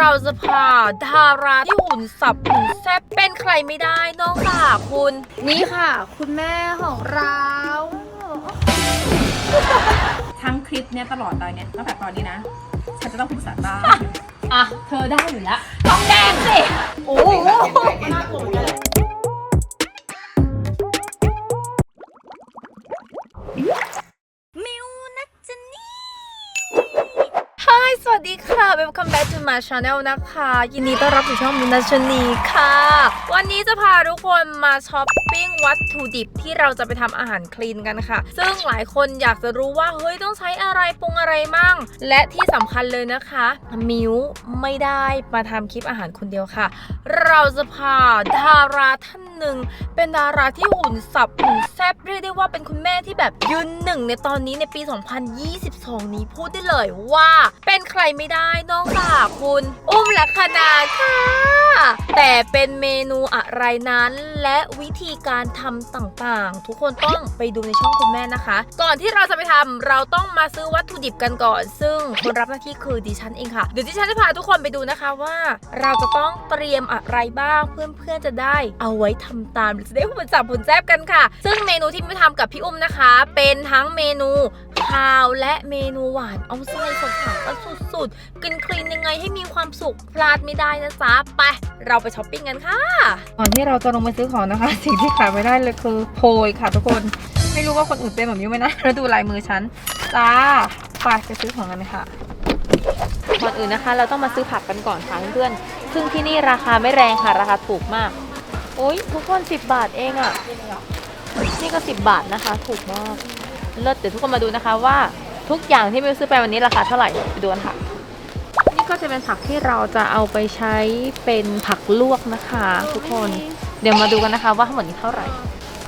เราจะพาดาราที่หุ่นสับหุ่นแซ่บเป็นใครไม่ได้นอกจากคุณ นี่ค่ะ คุณแม่ของเรา ทั้งคลิปเนี้ยตลอดเลยเนี่ยตั้งแต่ตอนนี้นะ ฉันจะต้องพูดภาษาใต้อะ เธอได้อยู่แล้วทองแดงสิ โอ้โห สวัสดีค่ะ Welcome back to my channel นะคะ ยินดีต้อนรับสู่ช่องมินาชนีค่ะ วันนี้จะพาทุกคนมาช้อปปิ้งวัตถุดิบที่เราจะไปทำอาหารคลีนกันค่ะ ซึ่งหลายคนอยากจะรู้ว่า เฮ้ย ต้องใช้อะไรปรุงอะไรมั่ง และที่สำคัญเลยนะคะ มิวไม่ได้มาทำคลิปอาหารคนเดียวค่ะ เราจะพาดาราท่าน หนึ่งเป็นดาราที่หุ่นสับหุ่นแซ่บเรียกได้ว่าเป็นคุณแม่ที่แบบยืนหนึ่งในตอนนี้ในปี 2022 นี้พูดได้เลยว่าเป็นใครไม่ได้นอกจากคุณ อุ้มลักษณาค่ะ แต่เป็นเมนูอะไรนั้นและวิธีการทำต่างๆ ทุกคนต้องไปดูในช่องคุณแม่นะคะ ก่อนที่เราจะไปทำเราต้องมาซื้อวัตถุดิบกันก่อน ซึ่งคนรับหน้าที่คือดิฉันเองค่ะ เดี๋ยวดิฉันจะพาทุกคนไปดูนะคะว่า เราจะต้องเตรียมอะไรบ้างเพื่อนๆจะได้เอาไว้ทำตามจะได้หุ่นสับหุ่นแซบกันค่ะ ซึ่งเมนูที่ไม่ทำกับพี่อุ้มนะคะ เป็นทั้งเมนูข้าวและเมนูหวานเอาไส้สดๆกันสุดๆกินคลีนยังไงให้มีความสุขพลาดไม่ได้นะจ๊ะไป เราไปช้อปปิ้งกันค่ะ ก่อนที่เราจะลงไปซื้อของนะคะ สิ่งที่ขาดไม่ได้เลยคือโพยค่ะทุกคนไม่รู้ว่าคนอื่นเป็นแบบนี้ไหมนะแล้วดูลายมือฉันจ้าไปไปซื้อของกันเลยค่ะก่อนอื่นนะคะ เราต้องมาซื้อผักกันก่อนค่ะเพื่อนๆซึ่งที่นี่ราคาไม่แรงค่ะราคาถูกมาก โอ้ยทุกคน 10 บาทเองอะ่ะ นี่ก็ 10 บาทนะคะ ถูกมาก เลิศเดี๋ยวทุกคนมาดูนะคะว่าทุกอย่างที่มิวซื้อไปวันนี้ราคาเท่าไหร่ไปดูกันค่ะ นี่ก็จะเป็นผักที่เราจะเอาไปใช้เป็นผักลวกนะคะ ทุกคนเดี๋ยวมาดูกันนะคะว่าทั้งหมดนี้เท่าไหร่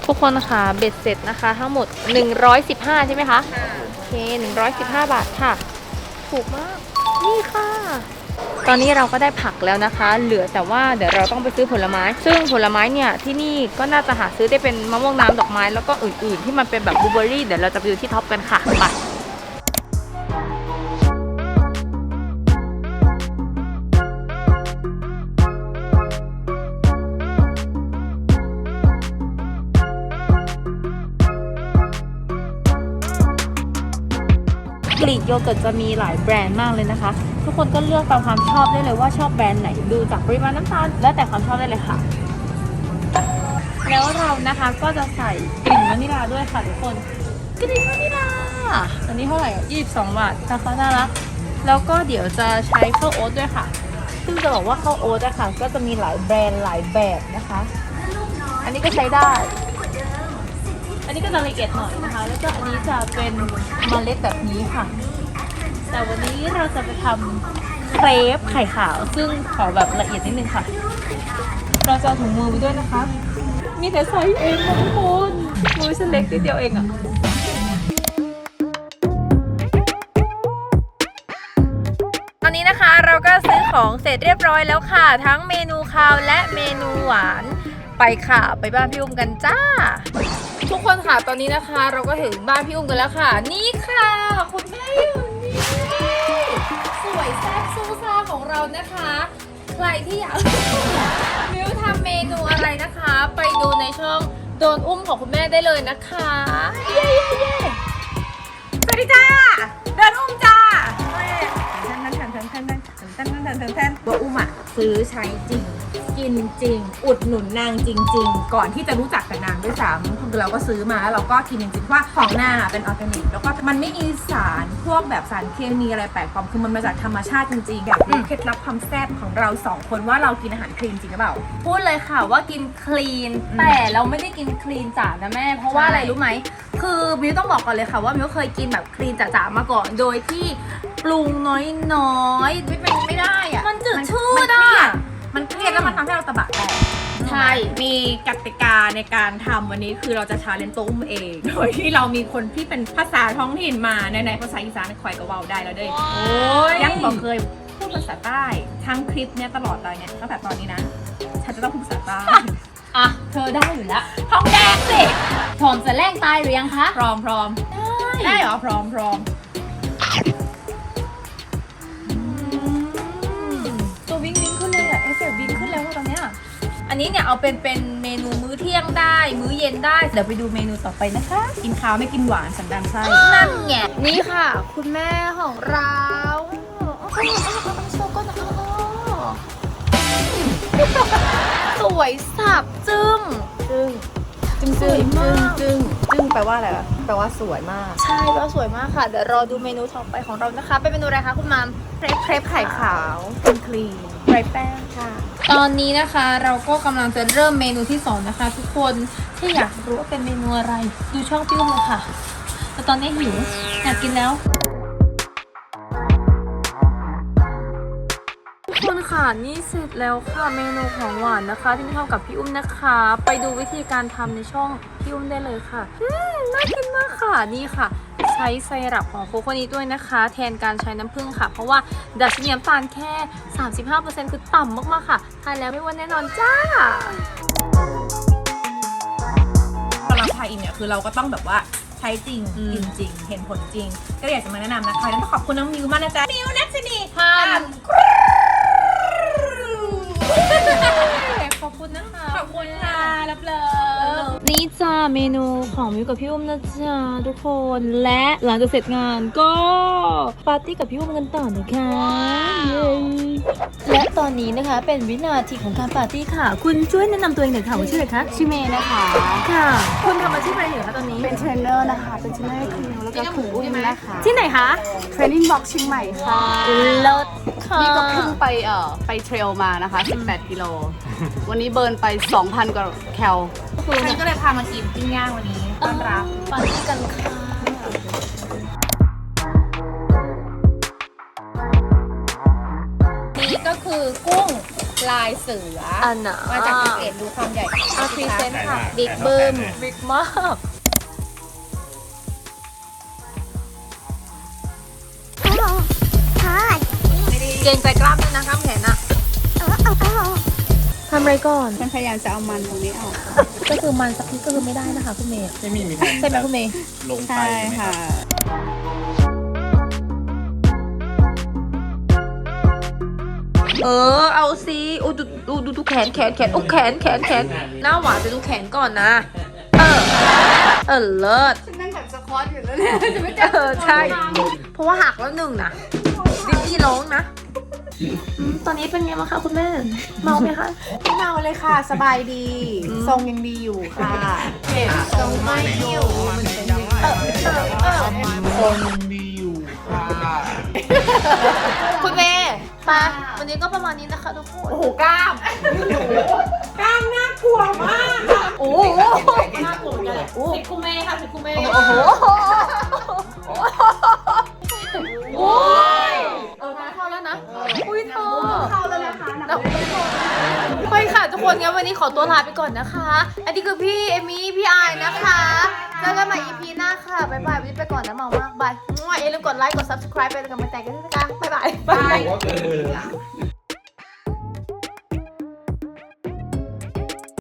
ทุกคนนะคะเบ็ดเสร็จนะคะ ทั้งหมด 115 ใช่ไหมคะโอเค115 บาทค่ะ ถูกมาก นี่ค่ะ ตอนนี้เราก็ได้ผักแล้วนะคะ เหลือแต่ว่าเดี๋ยวเราต้องไปซื้อผลไม้ ซึ่งผลไม้เนี่ยที่นี่ก็น่าจะหาซื้อได้เป็นมะม่วงน้ำดอกไม้แล้วก็อื่นๆ ที่มันเป็นแบบบลูเบอร์รี่เดี๋ยวเราจะไปดูที่ท็อปกันค่ะไป กรีกโยเกิร์ตจะมีหลายแบรนด์มากเลยนะคะ ทุกคนก็เลือกตามความชอบได้เลยว่าชอบแบรนด์ไหนดูจากปริมาณน้ำตาลแล้วแต่ความชอบได้เลยค่ะ แล้วเรานะคะก็จะใส่กลิ่นวานิลาด้วยค่ะทุกคนกลิ่นวานิลาอันนี้เท่าไหร่อะ22บาทราคาน่ารักแล้วก็เดี๋ยวจะใช้ข้าวโอ๊ตด้วยค่ะ ซึ่งจะบอกว่าข้าวโอ๊ตอะค่ะก็จะมีหลายแบรนด์หลายแบบนะคะ อันนี้ก็ใช้ได้ อันนี้ก็จะละเอียดหน่อยนะคะ แล้วก็อันนี้จะเป็นเมล็ดแบบนี้ค่ะ แต่วันนี้เราจะไปทำเครปไข่ขาว ซึ่งขอแบบละเอียดนิดนึงค่ะ เราจะเอาถุงมือไปด้วยนะคะ มีแต่ไซส์เองนะทุกคนมือฉันเล็กนิดเดียวเองอะตอนนี้นะคะเราก็ซื้อของเสร็จเรียบร้อยแล้วค่ะ ทั้งเมนูคาวและเมนูหวาน ไปค่ะ ไปบ้านพี่อุ้มกันจ้า ทุกคนค่ะตอนนี้นะคะ เราก็ถึงบ้านพี่อุ้มกันแล้วค่ะ นี่ค่ะคุณแม่อยู่นี่สวยแซ่บซูซ่าของเรานะคะ ใครที่อยากมิวทำเมนูอะไรนะคะ ไปดูในช่องโดนอุ้มของคุณแม่ได้เลยนะคะเย้เย้เย้สวัสดีจ้าเดินอุ้มจ้าแทนแทนแทนแทนแทนแทนแทนแทนแทนแทนตัวอุ้มอะซื้อใช้จริง กินจริง อุดหนุนนางจริง ๆ ก่อนที่จะรู้จักกับนางด้วยซ้ำคือเราก็ซื้อมาแล้วเราก็กินจริงๆเพราะว่าของนางอะเป็นออร์แกนิกแล้วก็มันไม่มีสารพวกแบบสารเคมีอะไรแปลกปลอมคือมันมาจากธรรมชาติจริงๆอยากรู้เคล็ดลับความแซ่บของเราสองคนว่าเรากินอาหารคลีนจริงหรือเปล่า พูดเลยค่ะว่ากินคลีน อืมแต่เราไม่ได้กินคลีนจ๋านะแม่ เพราะว่าใช่ อะไรรู้ไหม คือมิวต้องบอกก่อนเลยค่ะว่ามิวเคยกินแบบคลีนจ๋าๆมาก่อน โดยที่ปรุงน้อยๆ ไม่เป็นไม่ได้อะมันจืดมันชืดมันเครียอะด มันเครียดแล้วมันทำให้เราตะบะแตกใช่ มีกติกาในการทำวันนี้คือเราจะชาเลนจ์ตุ้มเอง โดยที่เรามีคนที่เป็นภาษาท้องถิ่นมาในในภาษาอีสานคอยก็เว้าได้แล้วเด้ยโอ้ยยังบอกเคยพูดภาษาใต้ทั้งคลิปเนี้ยตลอดเลยเนี่ยตั้งแต่ตอนนี้นะ ฉันจะต้องพูดภาษาใต้อะ เธอได้อยู่แล้วท้องแดงสิผอมจะแรงตายหรือยังคะ พร้อมพร้อมได้เหรอพร้อมพร้อม อันนี้เนี่ยเอาเป็นเป็นเมนูมื้อเที่ยงได้ มื้อเย็นได้ เดี๋ยวไปดูเมนูต่อไปนะคะ กินข้าวไม่กินหวานสันดานไส้นั่นไงนี่ค่ะ คุณแม่ของเราโชว์ก็นะสวยสับจึ้งจึ้งจึ้งสจึ้วยงมากจึ้งจึ้งแปลว่าอะไรวะแปลว่าสวยมาก ใช่แล้วสวยมากค่ะ เดี๋ยวรอดูเมนูต่อไปของเรานะคะ เป็นเมนูอะไรคะคุณมามเครปเครปไข่ขาวเป็นครีมไรแป้งค่ะ ตอนนี้นะคะเราก็กำลังจะเริ่มเมนูที่สองนะคะ ทุกคนที่อยากรู้ว่าเป็นเมนูอะไร ดูช่องปิ้วเลยค่ะแต่ตอนนี้หิวอยากกินแล้ว ทุกคนค่ะนี่เสร็จแล้วค่ะเมนูของหวานนะคะ ที่ทำกับพี่อุ้มนะคะ ไปดูวิธีการทำในช่องพี่อุ้มได้เลยค่ะอืมน่ากินมากค่ะนี่ค่ะ ช้ไซรัปของโคโคนี้ด้วยนะคะ แทนการใช้น้ำผึ้งค่ะ เพราะว่าดัชนีน้ำตาลแค่ 35%คือต่ำมากๆค่ะทานแล้วไม่อ้วนแน่นอนจ้าพอเราทายอินเนี่ยคือเราก็ต้องแบบว่าใช้จริงอืมกินจริง เห็นผลจริง ก็เลยอยากจะมาแนะนำนะคะแล้วต้องขอบคุณน้องมิวมากนะจ๊ะมิวนัชนีทานขอ คุณนะคะขอบคุณค่ะรับเลยนี่จ้าเมนูของมิวกับพี่อุ้มนะจ๊ะทุกคนและหลังจากเสร็จงานก็ปาร์ตี้กับพี่อุ้มกันต่อนะคะเย้และตอนนี้นะคะเป็นวินาทีของการปาร์ตี้ค่ะ คุณช่วยแนะนำตัวเองหน่อยค่ะว่าชื่ออะไรคะชื่อเมย์นะคะ ค่ะ คุณทำอาชีพอะไรอยู่คะตอนนี้ เป็นเทรนเนอร์นะคะ เป็นเทรนเนอร์ให้ครูแล้วก็ครูอุ้มนะคะ ที่ไหนคะเทรนนิ่งบ็อกเชียงใหม่ค่ะเลิศ ค่ะ นี่ก็เพิ่งไปเอ่อไปเทรลมานะคะ 18 กิโล วันนี้เบิร์นไป 2,000 กว่าแคลคือฉัเนี่นยก็เลยพามากินปิ้งย่างวันนี้ต้อนรับปาร์ตี้กันค่ะ นี่ก็คือกุ้งลายเสือออันน่ะ มาจากภูเก็ตดูความใหญ่อาพรีเซนต์ค่ะ บิ๊กบึ้มบิ๊กมาก เกรงใจกล้ามด้วยนะข้ามแขนอะทำอะไรก่อนมันพยายามจะเอามันตรงนี้ออกก็คือมันสักนิดก็คือไม่ได้นะคะคุณเมย์ไม่มีมีใช่ไหมคุณเมย์ลงไปใช่ไหมค่ะ เออ เอาสิโอ้ดูดูดูดูแขนแขนแขนโอ้แขนแขนแขนหน้าหวานจะดูแขนก่อนนะ เออ เออเลิศฉันนั่งแบบสควอตอยู่แล้วเนี่ยจะไม่เออใช่ เพราะว่าหักแล้วหนึ่งนะดิดี้ร้องนะอืม ตอนนี้เป็นไงบ้างคะคุณแม่ เมาไหมคะ ไม่เมาเลยค่ะ สบายดี ทรงยังดีอยู่ค่ะเก็บทรงไม่อยู่มันเป็นยังไงคนมีอยู่ค่ะคุณเมย์ไปวันนี้ก็ประมาณนี้นะคะทุกคน โอ้โหกล้ามกล้ามน่ากลัวมากค่ะโอ้โหน่ากลัวเหมือนกันแหละสิบคุเมค่ะสิบคุเมโอ้โห วันนี้ขอตัวลาไปก่อนนะคะ อันนี้คือพี่เอมี่พี่อายนะคะแล้วกันใหม่ EP หน้าค่ะบ๊ายบายวันนี้ไปก่อนนะเมามากบายอย่าลืมกดไลค์กด subscribe ไปแล้วกันไปแต่งกันด้วยนะคะบ๊ายบาย บาเกิน